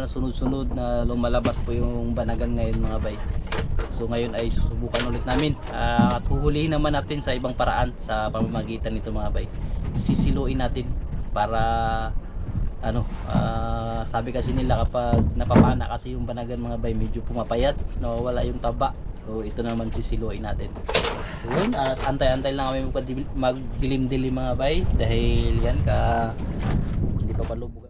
na sunod-sunod na lumalabas po yung banagan ngayon mga bay. So ngayon ay susubukan ulit namin Ah, at huhulihin naman natin sa ibang paraan sa pamamagitan nito mga bay. Sisiluin natin para ano ah, sabi kasi nila kapag napapana kasi yung banagan mga bay medyo pumapayat nawawala yung taba so ito naman sisiluin natin yun at antay-antay lang kami magdilim-dilim mga bay dahil yan ka hindi pa palubog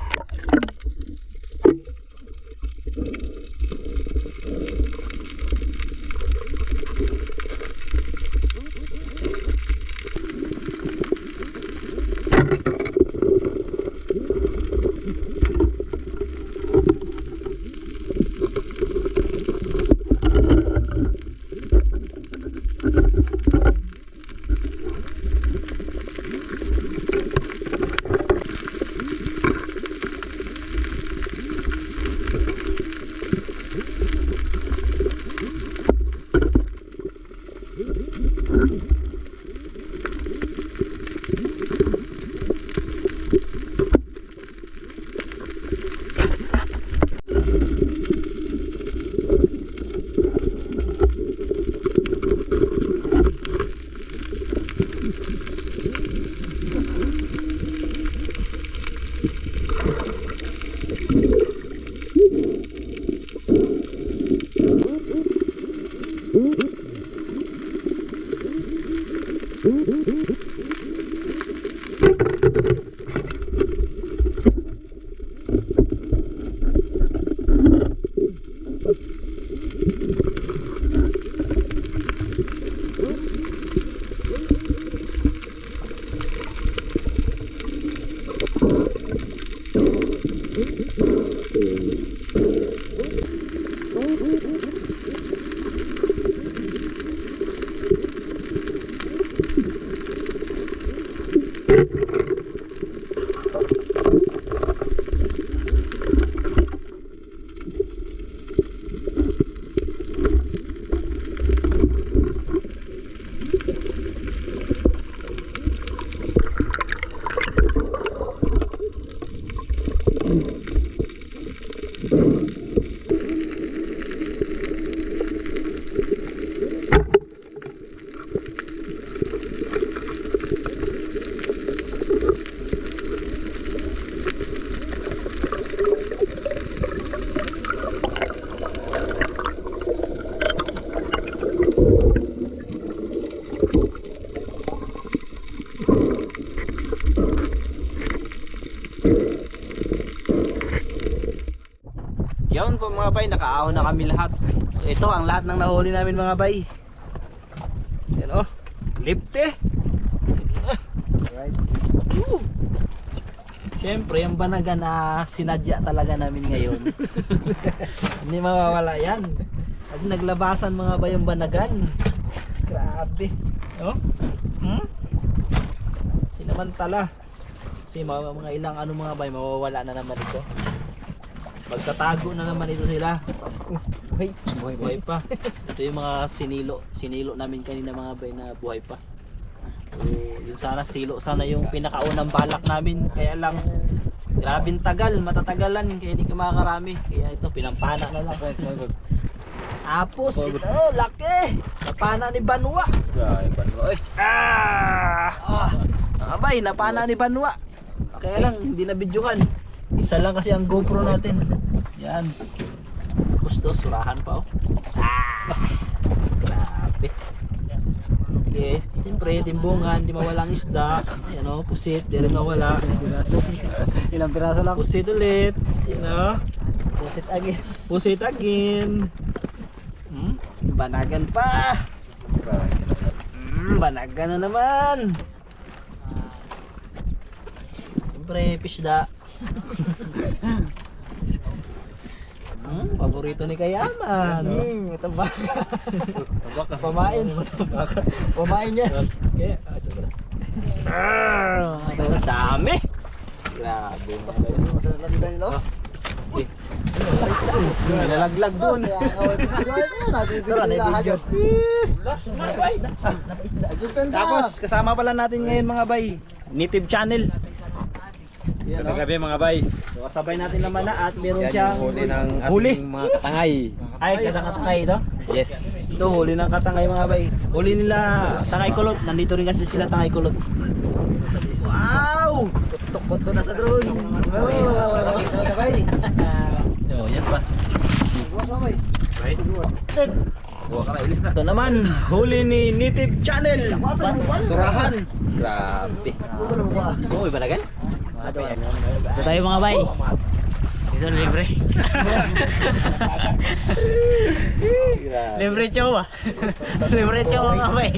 Yun po mga bay, nakaahon na kami lahat. Ito ang lahat ng nahuli namin mga bay. Yan oh, lipte. Right. Woo! Siyempre, yung banaga na sinadya talaga namin ngayon. Hindi mawawala yan. Kasi naglabasan mga bay yung banagan. Grabe. Oh? Hmm? Sinamantala. Kasi mga, mga ilang ano mga bay, mawawala na naman ito. Magtatago na naman ito sila. Buhay, buhay, buhay pa. Ito yung mga sinilo, sinilo namin kanina mga bay na buhay pa. So, yung sana silo sana yung pinakaunang balak namin. Kaya lang grabing tagal, matatagalan kaya hindi ka makakarami. Kaya ito pinampana na lang. Tapos ito, laki. Napana ni Banwa. Ah! Ah! Abay, napana ni Banwa. Kaya lang hindi na bidyuhan. Isa lang kasi ang GoPro natin. Yan. Gusto, surahan pa oh. Ah! Grabe. Okay, siyempre, timbungan, di mawalang isda. Ayan o, pusit, di rin mawala. Ilang piraso lang. Pusit ulit. Ayan o. Pusit again. Pusit again. Hmm? Banagan pa. Hmm, banagan na naman. Siyempre, pisda. hmm, paborito ni Kayaman. Hmm, tabak. Pamain. Pamain niya. Okay, ah, ito pala. Ah, ang dami. Grabe mga bayan. Eh, Nilalaglag doon. Tapos kasama pala natin ngayon mga bay, native channel. Yan, no? gabi mga bay. So, kasabay natin naman na at meron siyang huli ng ating huli. mga katangay. Ay, katangay ito. Yes. Ito, huli ng katangay mga bay. Huli nila tangay kulot. Nandito rin kasi sila tangay kulot. Wow! Tukot na sa drone. Nakita bay. Oh, yan pa. Right. Ito naman, huli ni Native Channel. Surahan. Grabe. Oh, iba na gan? Ito tayo mga bay. Ito libre. libre chow ah. libre chow mga bay.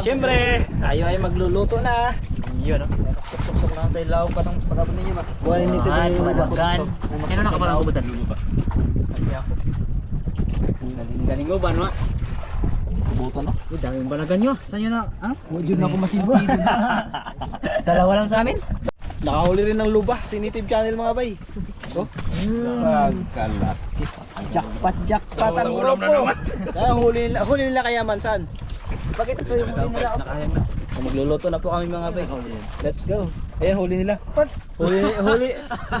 Siyempre, tayo ay magluluto na. Yun, no? Suksok lang sa ilaw pa tong pagkabon ninyo ba? Buwan nito Ah, din yung managan. Sino nakapanagubutan? Galing mo ba, no? Buto, no? Uy, daming balagan nyo. Saan nyo na? Ha? Huwag yun ako masilbo. Dalawa lang sa amin. Nakahuli rin ng lubah si Native Channel mga bay. Oh, Pagkalaki. Jackpot, jackpot ang grupo. Kaya huli nila, huli nila kayaman saan? Bakit ito yung huli nila? So, magluluto na po kami mga bay. Let's go. Ayan, huli nila. Huli, huli,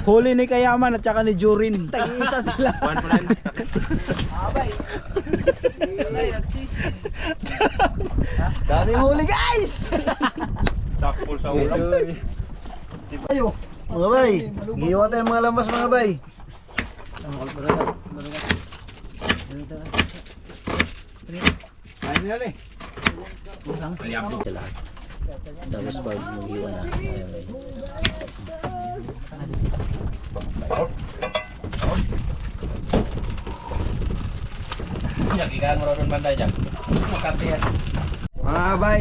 huli ni Kayaman at saka ni Jurin. Tag-iisa sila. One po lang. Abay. Ay, nagsisid. Daming huli guys! Sakpol sa ulam. Ayo. Mga bay, giwa tayong mga lambas mga bay. Ano yan eh? Ito lahat. Tapos pag mag-iwan na. Jack, ikaw mo rin banday, Jack. Makarte yan. Mga bay,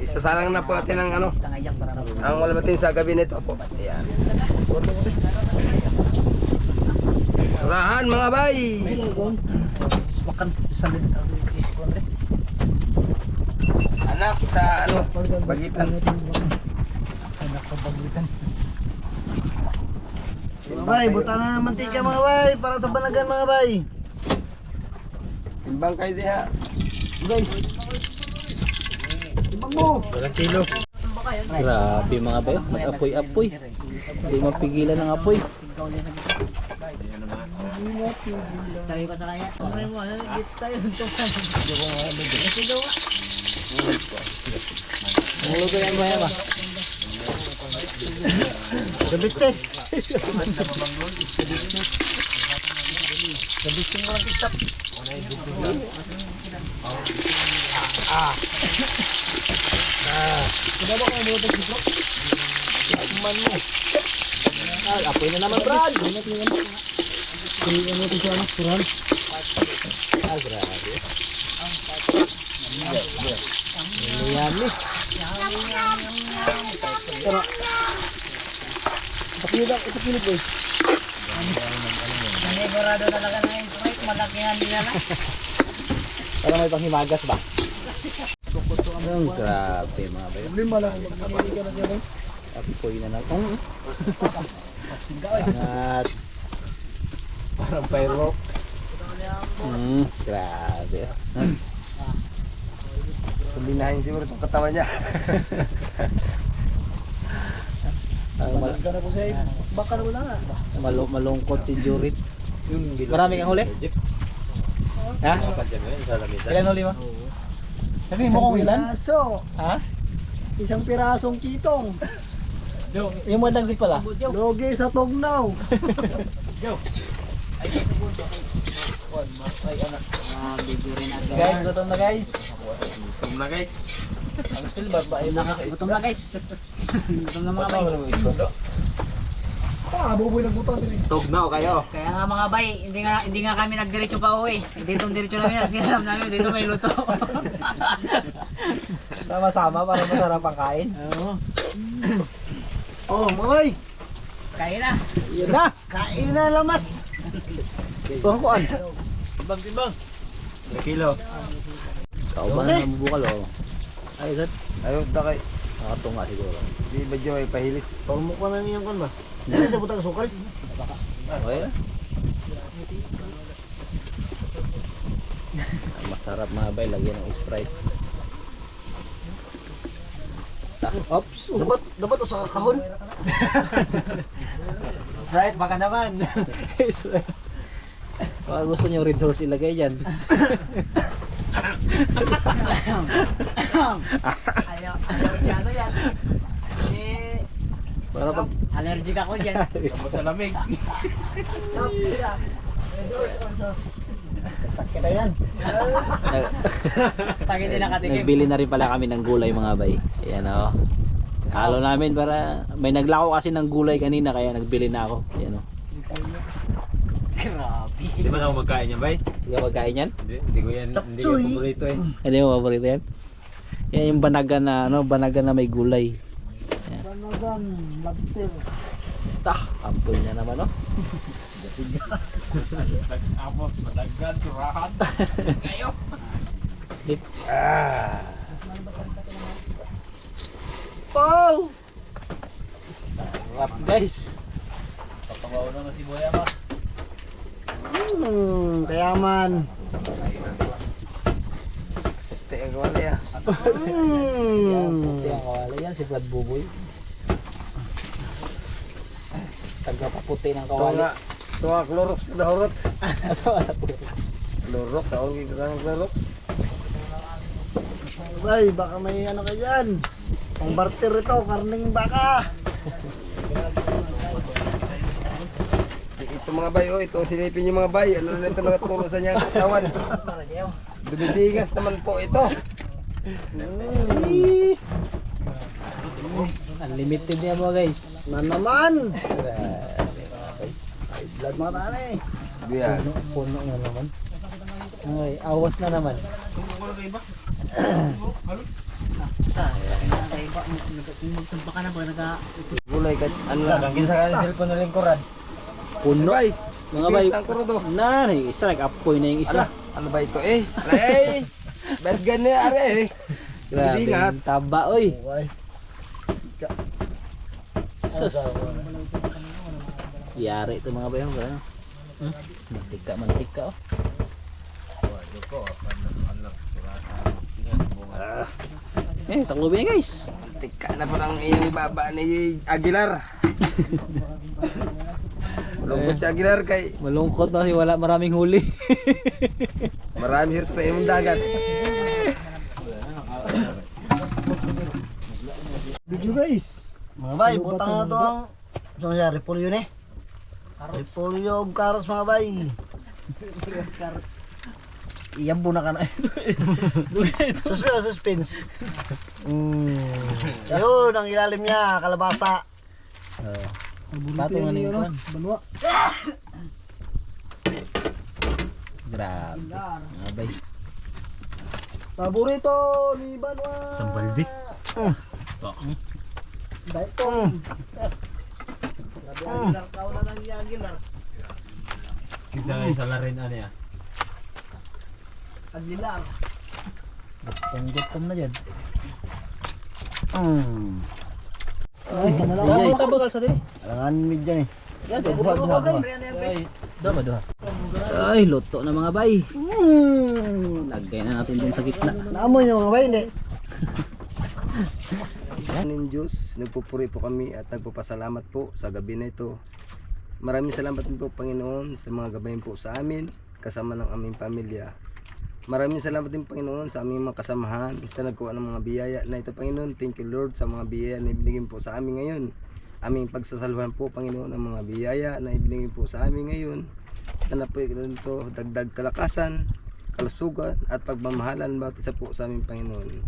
isasalang na po natin ang ano, ang walmatin sa gabi nito po. Ayan. Surahan mga bay! Anak sa ano, bagitan. Anak sa bagitan. Mga bay, buta na mantika mga bay para sa banagan mga bay. Timbang kayo diha. Guys. Ibang mo. Walang kilo. Grabe mga bayo, nag-apoy-apoy. Hindi mapigilan ng apoy. Sabi ko sa kanya, umay mo, ano, gits tayo dito. Sige ko. Ang luto yan ba yan ba? Gabit siya. Gabit siya lang kitap. Ah, apoy na naman, Brad. Ano ito siya, ano, turan? Ah, grabe. Yummy. Pakilip, ito kilip eh. Nanigurado talaga na yung strike, malakihan nila na. Para may panghimagas ba? Ang grabe mga bayo. Lima lang, makinig ka na siya ba? Apoy na natin. At Parang firework. mm, grabe. Suminahin siguro itong katawan niya. Ang mal- Baka na po siya, baka na wala na. malu- malungkot si Jurit. Marami kang huli? Ha? Sa. Ilan huli mo? Sabi mo kung ilan? Piraso. Ha? Isang pirasong kitong. Yung madang zik pala. Logi sa tognaw. Guys, gutom na guys. Tum na guys. Ang silver ba ay Gutom na guys. Gutom na mga bay. Ah, buboy ng buto din. Tugnaw kayo. Kaya nga mga bay, hindi nga hindi nga kami nagdiretso pa uwi. Dito diretso namin kasi alam namin dito may luto. Sama-sama para masarap ang kain. Oo. Oh, mamay. Kaya na. Yun na. Kain na lamas. Tuwang kuan. Timbang, timbang. kilo. Ikaw ba na mabukal o? Ay, sir. Ayun, takay. Nakatunga siguro. Di ba Joy, pahilis. Pagmukha na niyan kan ba? Dili sa butang sukal. Okay na. Ang Masarap mga bay, lagyan ng Sprite. Ah, Ops! Dapat dapat sa kahon. Sprite, baka naman. Baka gusto nyo Red Horse ilagay dyan. Ayaw, ayaw niya, ano yan. Eh, Para pag... allergic ako dyan. Sa lamig. Kita yan. Pag hindi nakatikim. Nagbili na rin pala kami ng gulay mga bay. Ayan o. Halo namin para... May naglako kasi ng gulay kanina kaya nagbili na ako. Ayan o. Hindi ba ako magkain yan, bay? Hindi ka magkain yan? Hindi, hindi ko yan. Hindi ko paborito eh. Hindi mo paborito yan? Yan yung banagan na ano, banagan na may gulay. Panagan, lobster. Tah, ampoy na naman oh. Apos, madagan, surahan. Ah. Oh! Sarap guys. Papawaw na si Boya ba? Hmm, kayaman. Ito ang kawali ah. Yan, puti ang kawali yan, si Brad Buboy. Tagapaputi ng Ito kawali. nga, ito nga, Clorox. Clorox, ako kita ng Clorox. Bay, baka may ano ka dyan. Pang barter ito, karning baka. Ito mga bay, oh, ito silipin yung mga bay. Ano na ito nakaturo sa niyang katawan. Dumidigas naman po ito. Unlimited yan mo guys. Na naman. Ay, blood mga tani. Biyan. Puno, puno na naman. Ay, awas na naman. Magtumpa ka na ba? Gulay ka, ano lang. Kinsa ka sa cellphone na lingkuran. Puno. Bay, Mga bay. Ang. Na, isa, nag-apoy na yung isa. Ala, ano ba ito eh? Alay! Bet ganyan are eh. Grabe, taba, oy. Sus. Yari ito mga bayan. Ano? Hmm? Mantika, mantika, oh. Ah. Eh, taklobi na guys. Tika na po ng iyong baba ni Aguilar. Lungkot si Aguilar kay Malungkot na kasi wala maraming huli. marami hirap na yung dagat. Video guys. Mga bay, butang na to ang... Ano siya, repolyo ni? Repolyo og karos mga bay. Iyambo na ka na. suspense, suspense. Mm. Ayun, ang ilalim niya, kalabasa. Oh. Pato nga ning kuan. Banwa. Grabe. Mga bay. Paborito ni Banwa. Sambaldi. Dito. Grabe ang Aguilar, kauna ng Aguilar. Kinsa nga sa larin ano ya. Aguilar. Gutom na dyan. Mm. Ay, kana lang. Ay, tabakal sa din. Alangan mid dyan eh. Yan, duha, duha, duha. Ay, duha luto na mga bay. Mm. Lagay na natin dun sa gitna. Naamoy ng mga bayle. Kanin Diyos, nagpupuri po kami at nagpapasalamat po sa gabi na ito. Maraming salamat po Panginoon sa mga gabayin po sa amin, kasama ng aming pamilya. Maraming salamat din Panginoon sa aming mga kasamahan sa nagkuha ng mga biyaya na ito Panginoon. Thank you Lord sa mga biyaya na ibinigay po sa amin ngayon. Aming pagsasaluhan po Panginoon ang mga biyaya na ibinigay po sa amin ngayon. Sana po ito dagdag kalakasan, kalusugan at pagmamahalan bawat isa po sa aming Panginoon.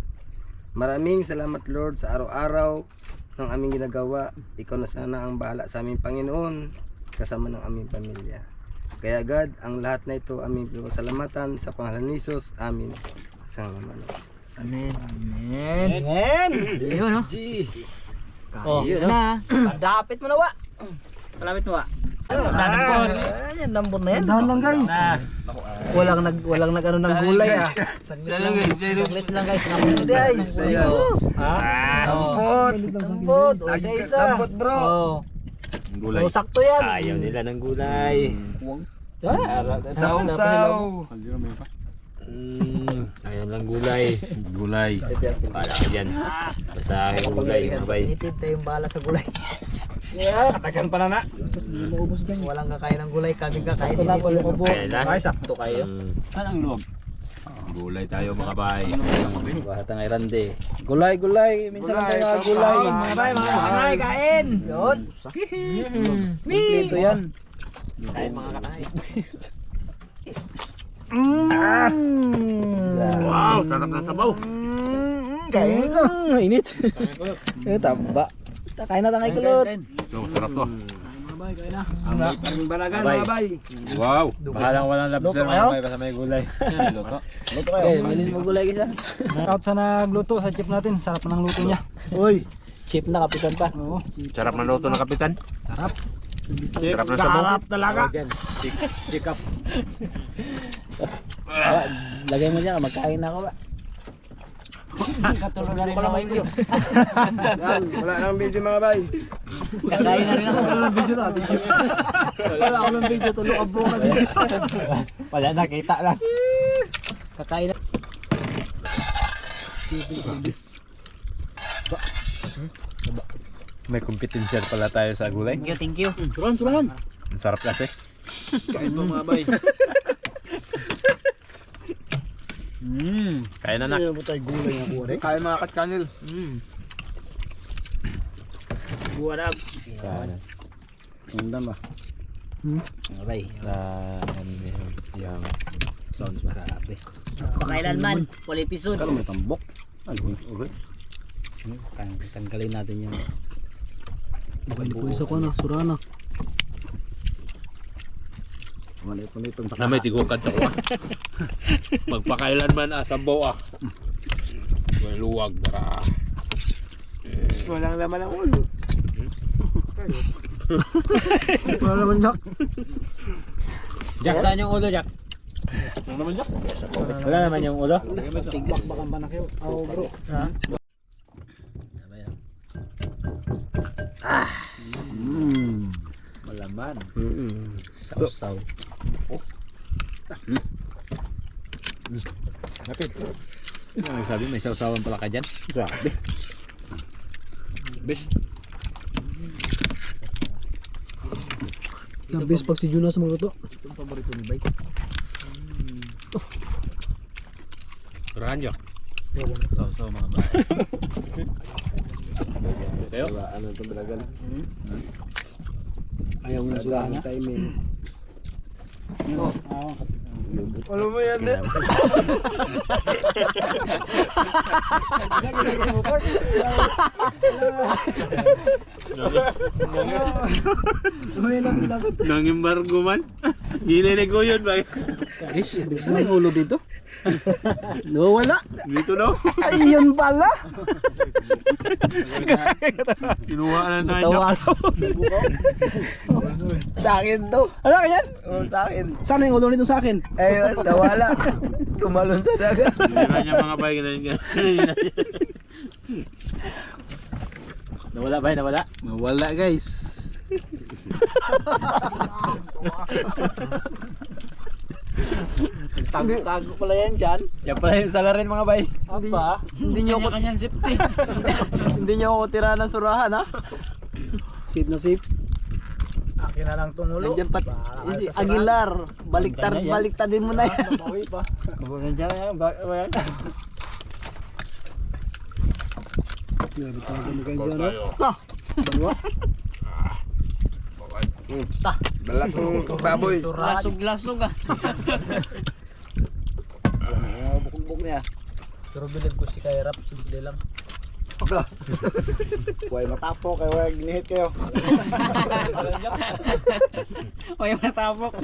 Maraming salamat Lord sa araw-araw ng aming ginagawa. Ikaw na sana ang bahala sa aming Panginoon kasama ng aming pamilya. Kaya God, ang lahat na ito aming pinasalamatan sa pangalan ni Jesus. Amin. Sa naman Santo. Amen. Amen. Yun, no? Oh, Yun na. Dapit mo na wa. Malapit mo wa. Ayan, lambot na yan. Dahan lang guys. Walang nag walang nag ano ng gulay ah. Saglit lang, saglit lang guys. Hindi guys. Lambot! Lambot. O isa-isa. Lambot bro! Oh. Gulay. O, sakto yan. Ayaw nila ng gulay. Sausaw! Mm, ayaw lang gulay. Gulay. Para ka dyan. Basta aking gulay, mga bay. Initid tayong bala sa gulay. Katagan pa na na. Maubos gan. Walang kakain ng gulay, kami kakain. Sakto na po na. Ay, sakto kayo. Mm. Saan ang loob? Gulay tayo mga bay. Bahat ang irande. Gulay, gulay. Minsan lang Gulay, tayo gulay. Mga bay, mga bay, kain! Yun! Kompleto yan. Kain mga kakain. Wow, sarap na sabaw. Kain ko. Mm, init. Eh, taba. Kain na tangay kulot. So, sarap to. Ang balagan mga bay! Wow. Bahalang walang Luto na mga bay. Basta may gulay. Luto. Luto Eh, kayo. bilhin mo gulay isa. Out sa nagluto sa chef natin, sarap ng luto niya. Uy. Chip na kapitan pa. Oo. Sarap na luto ng kapitan. Sarap. Sarap na sabaw. Sarap talaga. Pick up. Ah, lagay mo dyan, magkain na ako ba? Katulog na rin na ko. Yan, wala nang video mga bay! Kakain na rin ako. Wala ng video na. Wala ako ng video, tulog ang buka dito. Wala nakita lang. Kakain na. May kompetensya pala tayo sa gulay. Thank you, thank you. Suran, suran. Ang sarap kasi. Kain po mga bay. Mmm. Kaya na nak. Ano mo tayo gulay nga kuha rin? Kain mga ka-channel. Buwan up. Kaya na. Ang dama. Mga bay. Na, ano yun, yung sounds marami. Pakailanman. Full episode. Kala may tambok. Ay, uy. Tang tanggalin natin yung Bali po isa ko na, surana. Mali po nitong Na may tigukan sa kuha. Magpakailan man asa boa. May luwag dara. Walang laman ang ulo. Wala naman Jack. Jack, saan yung ulo, Jack? Wala naman yung ulo. Tigbak baka manakyo. Oh bro. Ha? Mmm. Malaman. sausaw. Lapit. Ano sabi may sausawan pala ka dyan? Grabe. Bis. Nabis pag si Juna sa mga to. Itong paborito ni Bay. Turahan nyo. Sausaw mga bay. Kayo? Ano itong balagan? Ayaw mo na surana. Timing. Ano mo yan din? Nangimbargo man. Gininig ko yun ba? Ish, yung ulo dito. Nawala. Dito no? Ayun pala. Kinuha na tayo. Sa akin to. Ano yan? Oo, sa akin. Sana yung ulo nito sa akin? Ayun, nawala. Tumalon sa dagat. Hindi na niya mga bay. Nawala ba? Nawala? Mawala guys. Tago-tago pala yan dyan. Siya pala yung salarin mga bay. Aba. Hindi nyo ako, Kanya-kanyang safety. hindi nyo ako tira ng surahan ha. Safe na safe. Akin na lang tong ulo. Nandiyan pat. Si Aguilar. Baliktad, baliktadin mo na yan. Bawi pa. Nandiyan yan. Bayan. Grabe talaga kayo dyan. Dalawa. Balat ng baboy. Lasog-lasog ah. Bukog-bukog niya. Pero bilib ko si kay Rap. Simple lang. Huwag matapo kayo. Huwag ginihit kayo. O yung natapok.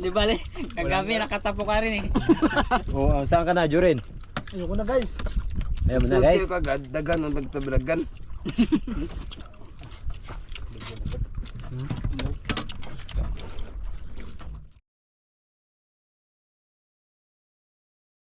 Di bale, kagabi nakatapok ka rin eh. Oo, saan ka na, Jurin? Ayoko na guys. Ayaw mo na guys. ka agad, dagan ang pagtablagan.